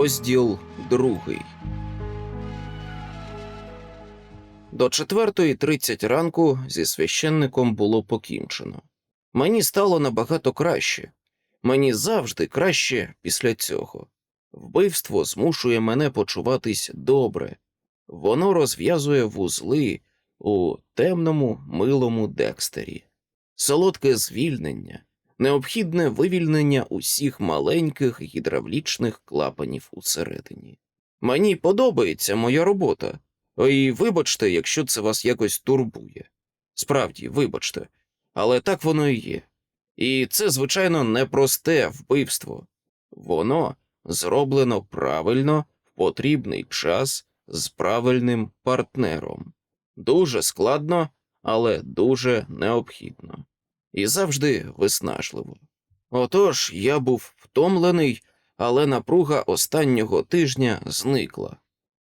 Розділ другий. До 4.30 ранку зі священником було покінчено. Мені стало набагато краще. Мені завжди краще після цього. Вбивство змушує мене почуватись добре. Воно розв'язує вузли у темному милому декстері. Солодке звільнення, необхідне вивільнення усіх маленьких гідравлічних клапанів усередині. Мені подобається моя робота, і вибачте, якщо це вас якось турбує. Справді, вибачте, але так воно і є. І це, звичайно, непросте вбивство. Воно зроблено правильно в потрібний час з правильним партнером. Дуже складно, але дуже необхідно. І завжди виснажливо. Отож, я був втомлений, але напруга останнього тижня зникла.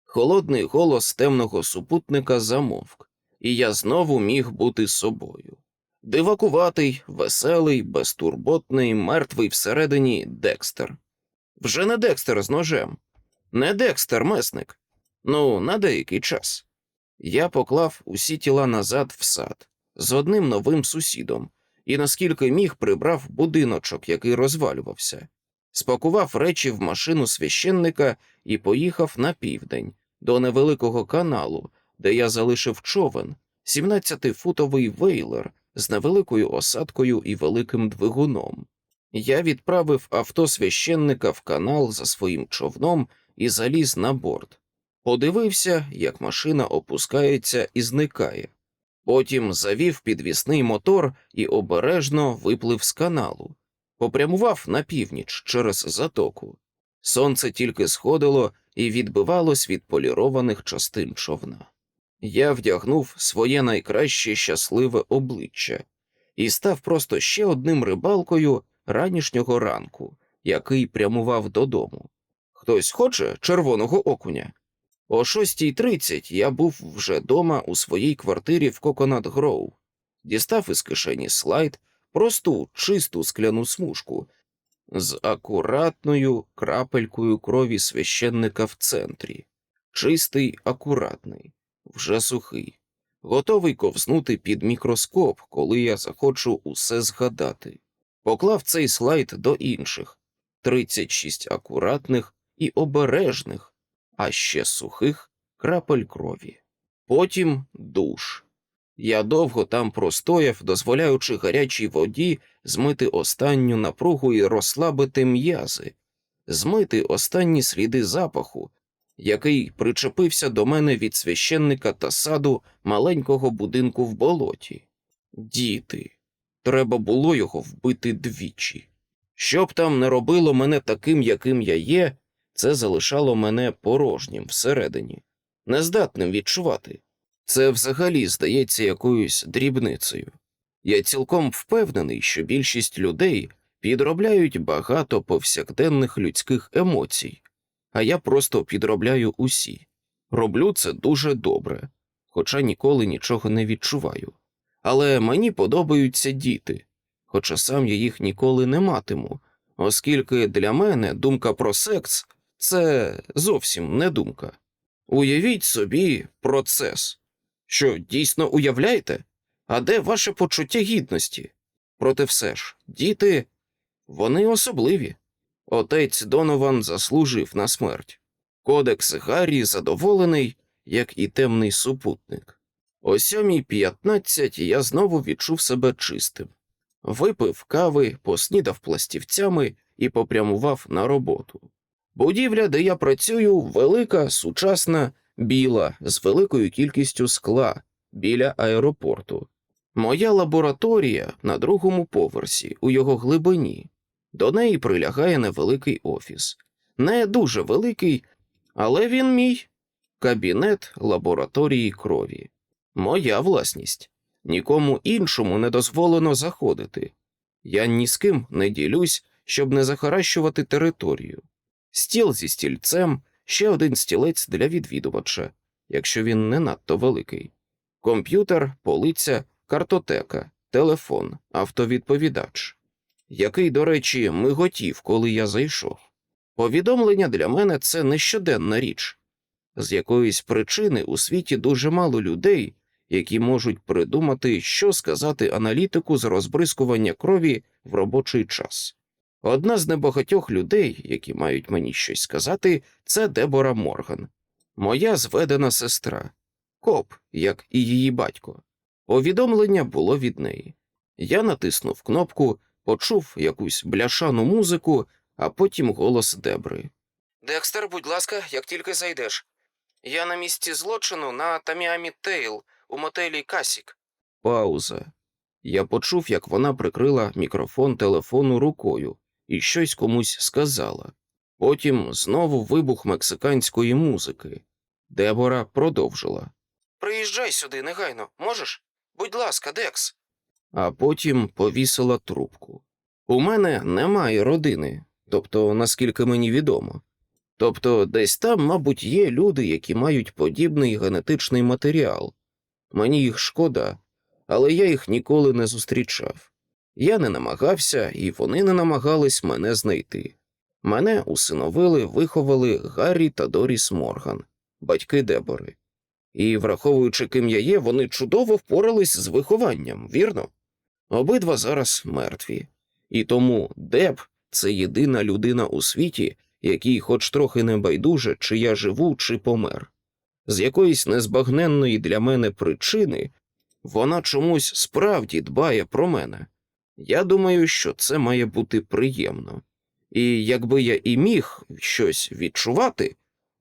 Холодний голос темного супутника замовк, і я знову міг бути собою. Дивакуватий, веселий, безтурботний, мертвий всередині Декстер. Вже не Декстер з ножем, не Декстер месник. Ну, на деякий час. Я поклав усі тіла назад в сад з одним новим сусідом і наскільки міг прибрав будиночок, який розвалювався, спакував речі в машину священника і поїхав на південь до невеликого каналу, де я залишив човен, 17-футовий вейлер з невеликою осадкою і великим двигуном. Я відправив авто священника в канал за своїм човном і заліз на борт. Подивився, як машина опускається і зникає. Потім завів підвісний мотор і обережно виплив з каналу, попрямував на північ через затоку. Сонце тільки сходило і відбивалось від полірованих частин човна. Я вдягнув своє найкраще щасливе обличчя і став просто ще одним рибалкою ранішнього ранку, який прямував додому. Хтось хоче червоного окуня? О 6.30 я був вже дома у своїй квартирі в Коконат Гроу, дістав із кишені слайд, просту чисту скляну смужку з акуратною крапелькою крові священника в центрі, чистий, акуратний, вже сухий, готовий ковзнути під мікроскоп, коли я захочу усе згадати. Поклав цей слайд до інших. 36 акуратних і обережних а ще сухих крапель крові. Потім душ. Я довго там простояв, дозволяючи гарячій воді змити останню напругу і розслабити м'язи, змити останні сліди запаху, який причепився до мене від священника та саду маленького будинку в болоті. Діти, треба було його вбити двічі. Щоб там не робило мене таким, яким я є, це залишало мене порожнім всередині, нездатним відчувати. Це взагалі здається якоюсь дрібницею. Я цілком впевнений, що більшість людей підробляють багато повсякденних людських емоцій, а я просто підробляю усі. Роблю це дуже добре, хоча ніколи нічого не відчуваю. Але мені подобаються діти, хоча сам я їх ніколи не матиму, оскільки для мене думка про секс це зовсім не думка. Уявіть собі процес. Що дійсно уявляєте? А де ваше почуття гідності? Проте все ж, діти, вони особливі. Отець Донован заслужив на смерть. Кодекс Гаррі задоволений, як і темний супутник. О сьомій п'ятнадцять я знову відчув себе чистим. Випив кави, поснідав пластівцями і попрямував на роботу. Будівля, де я працюю, велика, сучасна, біла, з великою кількістю скла біля аеропорту. Моя лабораторія на другому поверсі, у його глибині. До неї прилягає невеликий офіс. Не дуже великий, але він мій кабінет лабораторії крові. Моя власність. Нікому іншому не дозволено заходити. Я ні з ким не ділюсь, щоб не захаращувати територію стіл зі стільцем, ще один стілець для відвідувача, якщо він не надто великий, комп'ютер, полиця, картотека, телефон, автовідповідач, який, до речі, миготів, коли я зайшов. Повідомлення для мене це не щоденна річ. З якоїсь причини у світі дуже мало людей, які можуть придумати, що сказати аналітику з розбризкування крові в робочий час. Одна з небагатьох людей, які мають мені щось сказати, це Дебора Морган, моя зведена сестра, коп, як і її батько. Повідомлення було від неї. Я натиснув кнопку, почув якусь бляшану музику, а потім голос Дебри. Декстер, будь ласка, як тільки зайдеш. Я на місці злочину на Таміамі Тейл у мотелі Касік. Пауза. Я почув, як вона прикрила мікрофон телефону рукою і щось комусь сказала. Потім знову вибух мексиканської музики. Дебора продовжила. Приїжджай сюди негайно, можеш? Будь ласка, Декс. А потім повісила трубку. У мене немає родини, тобто, наскільки мені відомо. Тобто, десь там, мабуть, є люди, які мають подібний генетичний матеріал. Мені їх шкода, але я їх ніколи не зустрічав. Я не намагався, і вони не намагались мене знайти. Мене усиновили, виховали Гаррі та Доріс Морган, батьки Дебори. І, враховуючи, ким я є, вони чудово впорались з вихованням, вірно? Обидва зараз мертві. І тому Деб це єдина людина у світі, якій хоч трохи не байдуже, чи я живу, чи помер. З якоїсь незбагненної для мене причини вона чомусь справді дбає про мене. Я думаю, що це має бути приємно. І якби я і міг щось відчувати,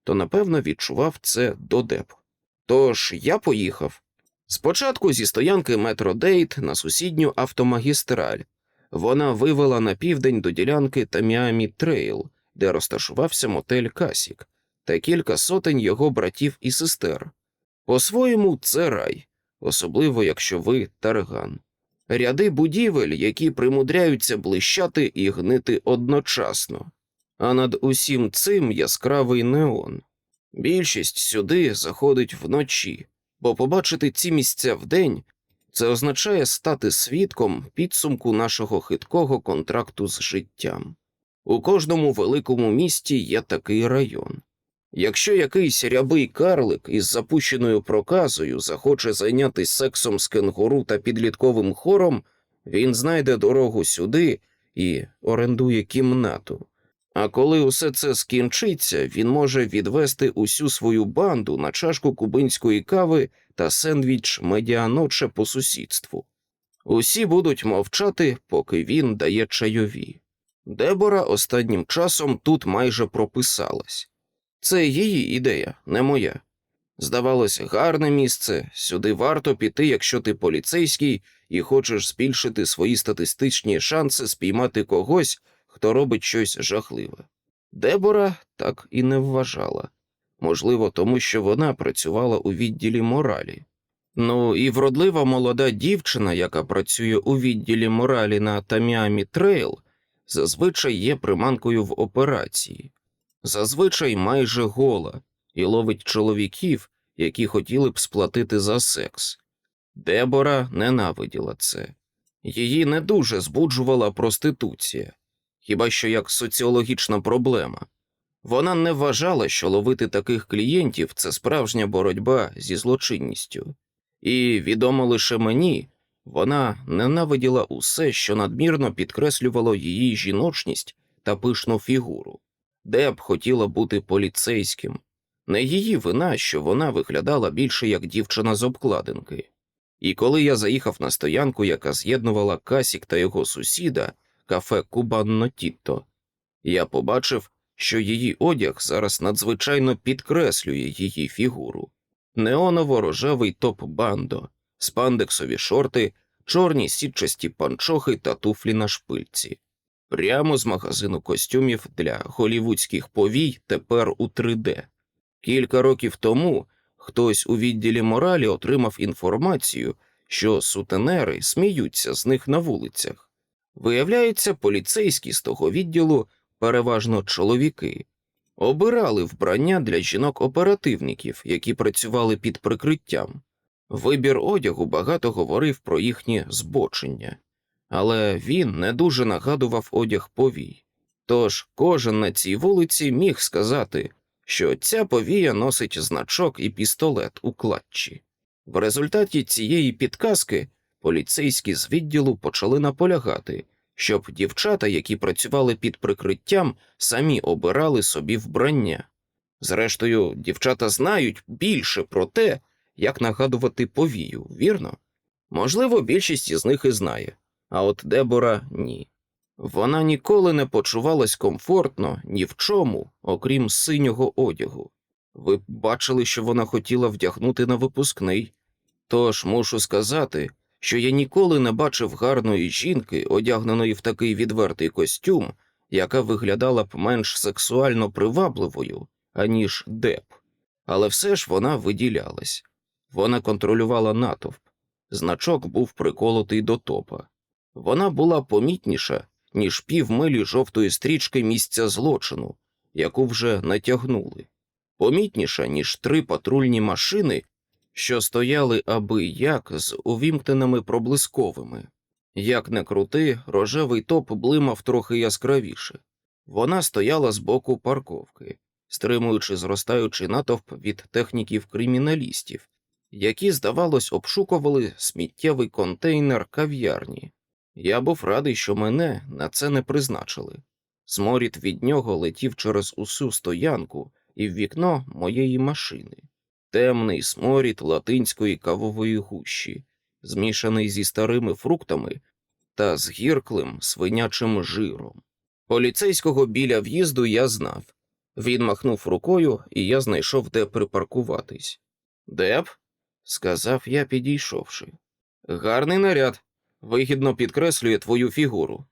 то напевно відчував це до Деб. Тож я поїхав. Спочатку зі стоянки метро Дейт на сусідню автомагістраль. Вона вивела на південь до ділянки Таміамі Трейл, де розташувався мотель Касік, та кілька сотень його братів і сестер. По-своєму, це рай, особливо якщо ви тарган. Ряди будівель, які примудряються блищати і гнити одночасно, а над усім цим яскравий неон. Більшість сюди заходить вночі, бо побачити ці місця вдень це означає стати свідком підсумку нашого хиткого контракту з життям. У кожному великому місті є такий район. Якщо якийсь рябий карлик із запущеною проказою захоче зайнятися сексом з кенгуру та підлітковим хором, він знайде дорогу сюди і орендує кімнату. А коли усе це скінчиться, він може відвести усю свою банду на чашку кубинської кави та сендвіч медіаноче по сусідству. Усі будуть мовчати, поки він дає чайові. Дебора останнім часом тут майже прописалась. Це її ідея, не моя. Здавалось, гарне місце, сюди варто піти, якщо ти поліцейський і хочеш збільшити свої статистичні шанси спіймати когось, хто робить щось жахливе. Дебора так і не вважала можливо, тому що вона працювала у відділі моралі. Ну і вродлива молода дівчина, яка працює у відділі моралі на Таміамі Трейл, зазвичай є приманкою в операції, зазвичай майже гола і ловить чоловіків, які хотіли б сплатити за секс. Дебора ненавиділа це. Її не дуже збуджувала проституція, хіба що як соціологічна проблема. Вона не вважала, що ловити таких клієнтів це справжня боротьба зі злочинністю, і відомо лише мені, вона ненавиділа усе, що надмірно підкреслювало її жіночність та пишну фігуру, де б хотіла бути поліцейським. Не її вина, що вона виглядала більше як дівчина з обкладинки. І коли я заїхав на стоянку, яка з'єднувала Касік та його сусіда, кафе Кубанно Тітто, я побачив, що її одяг зараз надзвичайно підкреслює її фігуру. Неоново-рожевий топ бандо, спандексові шорти, чорні сітчасті панчохи та туфлі на шпильці. Прямо з магазину костюмів для голівудських повій тепер у 3D. Кілька років тому хтось у відділі моралі отримав інформацію, що сутенери сміються з них на вулицях. Виявляється, поліцейські з того відділу, переважно чоловіки, обирали вбрання для жінок-оперативників, які працювали під прикриттям. Вибір одягу багато говорив про їхнє збочення, але він не дуже нагадував одяг повій. Тож кожен на цій вулиці міг сказати, що ця повія носить значок і пістолет у клатчі. В результаті цієї підказки поліцейські з відділу почали наполягати, щоб дівчата, які працювали під прикриттям, самі обирали собі вбрання. Зрештою, дівчата знають більше про те, як нагадувати повію, вірно? Можливо, більшість із них і знає, а от Дебора ні. Вона ніколи не почувалась комфортно ні в чому, окрім синього одягу. Ви б бачили, що вона хотіла вдягнути на випускний. Тож мушу сказати, що я ніколи не бачив гарної жінки, одягненої в такий відвертий костюм, яка виглядала б менш сексуально привабливою, аніж Деб. Але все ж вона виділялась. Вона контролювала натовп. Значок був приколотий до топа. Вона була помітніша, ніж півмилі жовтої стрічки місця злочину, яку вже натягнули, помітніша, ніж три патрульні машини, що стояли аби як з увімкненими проблисковими. Як не крути, рожевий топ блимав трохи яскравіше. Вона стояла з боку парковки, стримуючи зростаючий натовп від техніків-криміналістів, які, здавалось, обшукували сміттєвий контейнер кав'ярні. Я був радий, що мене на це не призначили. Сморід від нього летів через усю стоянку і в вікно моєї машини. Темний сморід латинської кавової гущі, змішаний зі старими фруктами та з гірклим свинячим жиром. Поліцейського біля в'їзду я знав. Він махнув рукою, і я знайшов, де припаркуватись. Деб? сказав я, підійшовши. Гарний наряд. Вигідно підкреслює твою фігуру.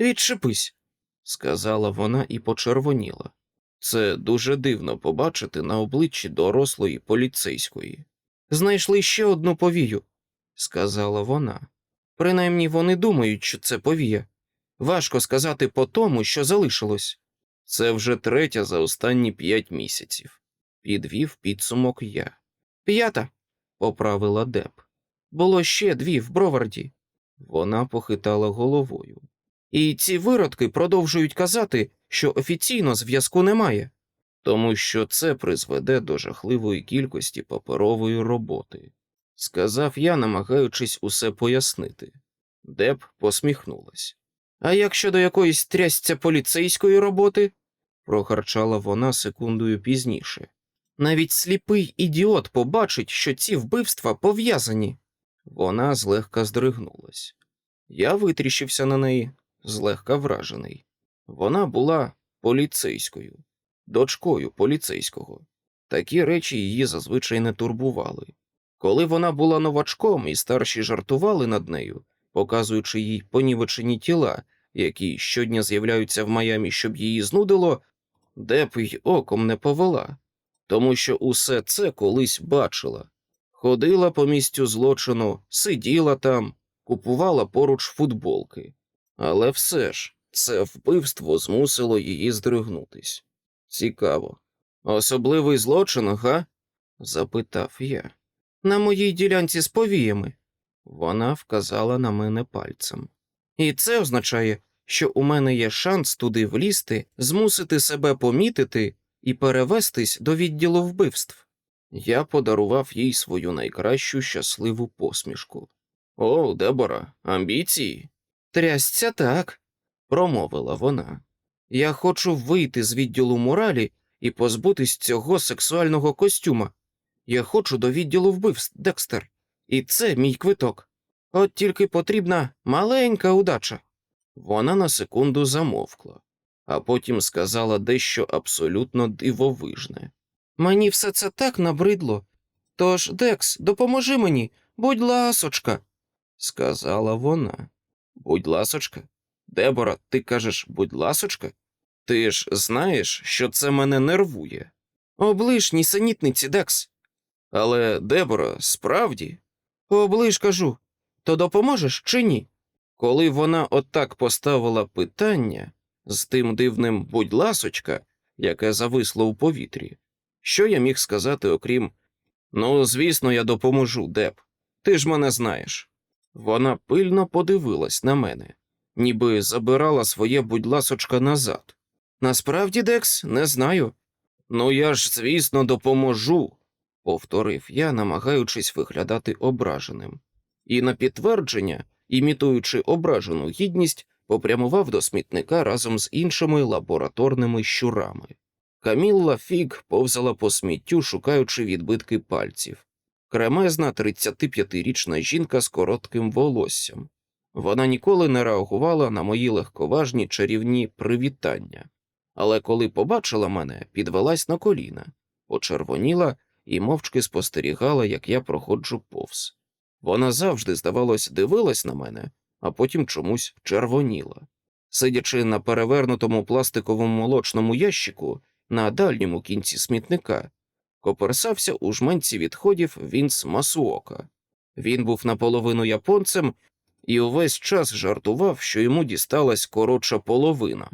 Відчепись, сказала вона і почервоніла. Це дуже дивно побачити на обличчі дорослої поліцейської. Знайшли ще одну повію, сказала вона. Принаймні вони думають, що це повія. Важко сказати по тому, що залишилось. Це вже третя за останні п'ять місяців, підвів підсумок я. П'ята, поправила Деб. Було ще дві в Броварді. Вона похитала головою. І ці виродки продовжують казати, що офіційно зв'язку немає, тому що це призведе до жахливої кількості паперової роботи, сказав я, намагаючись усе пояснити. Деб посміхнулась. А як щодо якоїсь трясця поліцейської роботи? прогарчала вона секундою пізніше. Навіть сліпий ідіот побачить, що ці вбивства пов'язані. Вона злегка здригнулась. Я витріщився на неї, злегка вражений. Вона була поліцейською, дочкою поліцейського. Такі речі її зазвичай не турбували. Коли вона була новачком і старші жартували над нею, показуючи їй понівечені тіла, які щодня з'являються в Майамі, щоб її знудило, де б й оком не повела, тому що усе це колись бачила. Ходила по місцю злочину, сиділа там, купувала поруч футболки. Але все ж це вбивство змусило її здригнутись. Цікаво. Особливий злочин, га? запитав я. На моїй ділянці з повіями. Вона вказала на мене пальцем. І це означає, що у мене є шанс туди влізти, змусити себе помітити і перевестись до відділу вбивств. Я подарував їй свою найкращу щасливу посмішку. О, Дебора, амбіції? Трясця так, промовила вона. Я хочу вийти з відділу моралі і позбутись цього сексуального костюма. Я хочу до відділу вбивств, Декстер, і це мій квиток. От тільки потрібна маленька удача. Вона на секунду замовкла, а потім сказала дещо абсолютно дивовижне. Мені все це так набридло. Тож, Декс, допоможи мені, будь ласочка, сказала вона. Будь ласочка. Дебора, ти кажеш, будь ласочка? Ти ж знаєш, що це мене нервує. Оближ нісенітниці, Декс. Але, Дебора, справді, оближ кажу, то допоможеш чи ні? Коли вона отак поставила питання з тим дивним будь ласочка, яке зависло у повітрі, що я міг сказати, окрім ну, звісно, я допоможу, Деб. Ти ж мене знаєш. Вона пильно подивилась на мене, ніби забирала своє будь ласочка назад. Насправді, Декс, не знаю. Ну я ж, звісно, допоможу, повторив я, намагаючись виглядати ображеним. І на підтвердження, імітуючи ображену гідність, попрямував до смітника разом з іншими лабораторними щурами. Камілла Фіг повзала по сміттю, шукаючи відбитки пальців. Кремезна 35-річна жінка з коротким волоссям. Вона ніколи не реагувала на мої легковажні чарівні привітання, але коли побачила мене, підвелась на коліна, почервоніла і мовчки спостерігала, як я проходжу повз. Вона завжди, здавалось, дивилась на мене, а потім чомусь червоніла. Сидячи на перевернутому пластиковому молочному ящику на дальньому кінці смітника, коперсався у жменці відходів Вінс Масуока. Він був наполовину японцем і увесь час жартував, що йому дісталась коротша половина.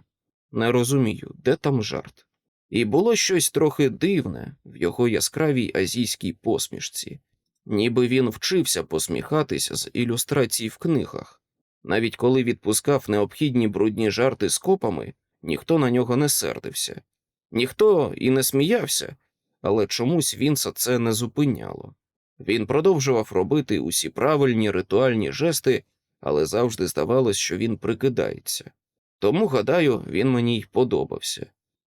Не розумію, де там жарт. І було щось трохи дивне в його яскравій азійській посмішці, ніби він вчився посміхатися з ілюстрацій в книгах. Навіть коли відпускав необхідні брудні жарти з копами, ніхто на нього не сердився, ніхто і не сміявся, але чомусь Вінса це не зупиняло. Він продовжував робити усі правильні ритуальні жести, але завжди здавалось, що він прикидається. Тому, гадаю, він мені й подобався.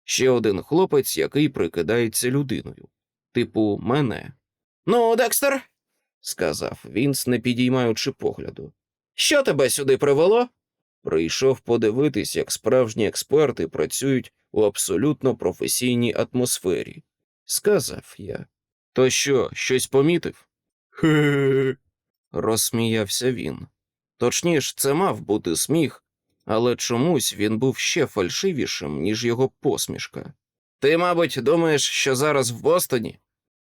Ще один хлопець, який прикидається людиною, типу мене. Ну, Декстер, сказав Вінс, не підіймаючи погляду. Що тебе сюди привело? Прийшов подивитись, як справжні експерти працюють у абсолютно професійній атмосфері, сказав я. То що, щось помітив? Хе. розсміявся він. Точніше, це мав бути сміх, але чомусь він був ще фальшивішим, ніж його посмішка. Ти, мабуть, думаєш, що зараз в Бостоні?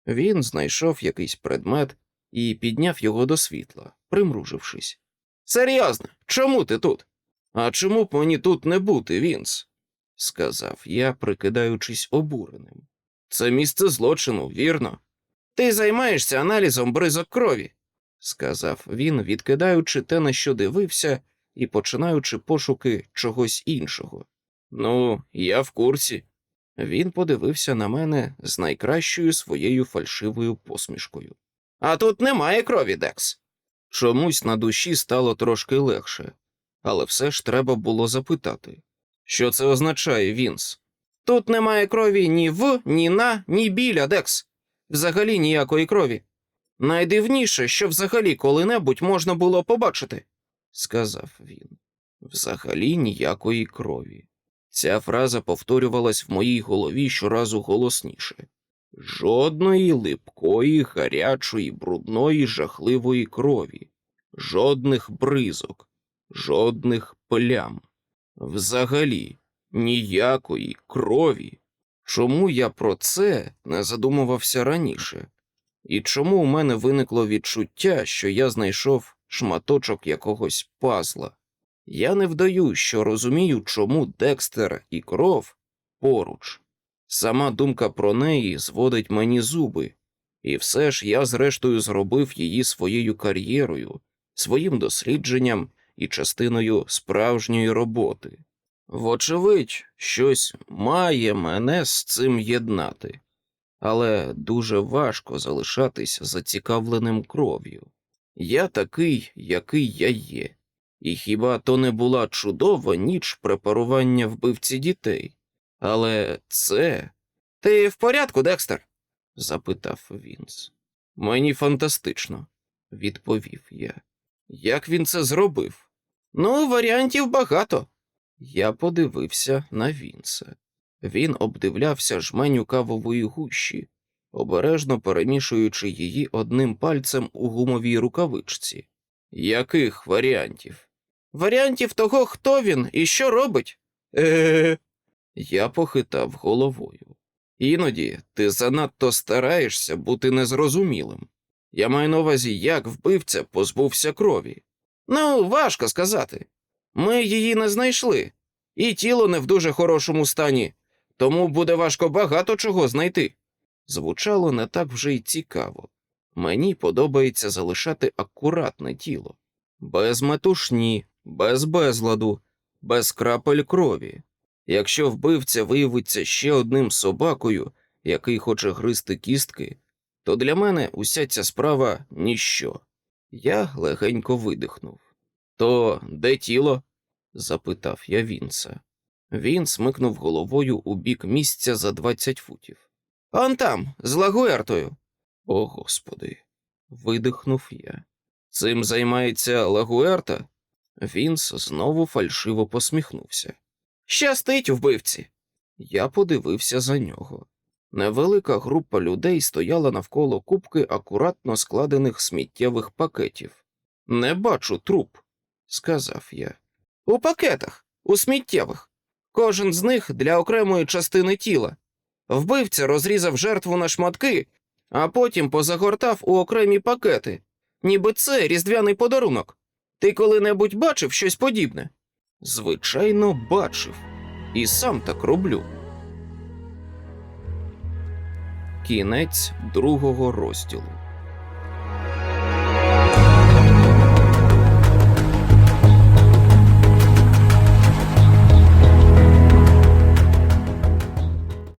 Він знайшов якийсь предмет і підняв його до світла, примружившись. Серйозно, чому ти тут? А чому б мені тут не бути, Вінс? сказав я, прикидаючись обуреним. Це місце злочину, вірно? Ти займаєшся аналізом бризок крові, сказав він, відкидаючи те, на що дивився, і починаючи пошуки чогось іншого. Ну, я в курсі. Він подивився на мене з найкращою своєю фальшивою посмішкою. А тут немає крові, Декс. Чомусь на душі стало трошки легше, але все ж треба було запитати, що це означає, Вінс? Тут немає крові ні в, ні на, ні біля, Декс. Взагалі ніякої крові. Найдивніше, що взагалі коли-небудь можна було побачити, сказав він. Взагалі ніякої крові. Ця фраза повторювалась в моїй голові щоразу голосніше. Жодної липкої, гарячої, брудної, жахливої крові, жодних бризок, жодних плям. Взагалі, ніякої крові. Чому я про це не задумувався раніше? І чому у мене виникло відчуття, що я знайшов шматочок якогось пазла? Я не вдаю, що розумію, чому Декстер і кров поруч. Сама думка про неї зводить мені зуби, і все ж я, зрештою, зробив її своєю кар'єрою, своїм дослідженням і частиною справжньої роботи. Вочевидь, щось має мене з цим єднати, але дуже важко залишатись зацікавленим кров'ю. Я такий, який я є. І хіба то не була чудова ніч препарування вбивці дітей? Але це. Ти в порядку, Декстер? запитав Вінс. Мені фантастично, відповів я. Як він це зробив? Ну, варіантів багато. Я подивився на Вінса. Він обдивлявся жменю кавової гущі, обережно перемішуючи її одним пальцем у гумовій рукавичці. Яких варіантів? Варіантів того, хто він і що робить. Е. Я похитав головою. Іноді ти занадто стараєшся бути незрозумілим. Я маю на увазі, як вбивця позбувся крові. Ну, важко сказати. Ми її не знайшли, і тіло не в дуже хорошому стані, тому буде важко багато чого знайти. Звучало не так вже й цікаво. Мені подобається залишати акуратне тіло, без метушні, без безладу, без крапель крові. Якщо вбивця виявиться ще одним собакою, який хоче гризти кістки, то для мене уся ця справа ніщо. Я легенько видихнув. То де тіло? запитав я Вінса. Він смикнув головою у бік місця за двадцять футів. Он там, з Лагуертою. О, господи. видихнув я. Цим займається Лагуерта? Вінс знову фальшиво посміхнувся. Щастить вбивці. Я подивився за нього. Невелика група людей стояла навколо кубки акуратно складених сміттєвих пакетів. Не бачу труп, сказав я. У пакетах, у сміттєвих. Кожен з них для окремої частини тіла. Вбивця розрізав жертву на шматки, а потім позагортав у окремі пакети, ніби це різдвяний подарунок. Ти коли-небудь бачив щось подібне? Звичайно, бачив. І сам так роблю. Кінець другого розділу.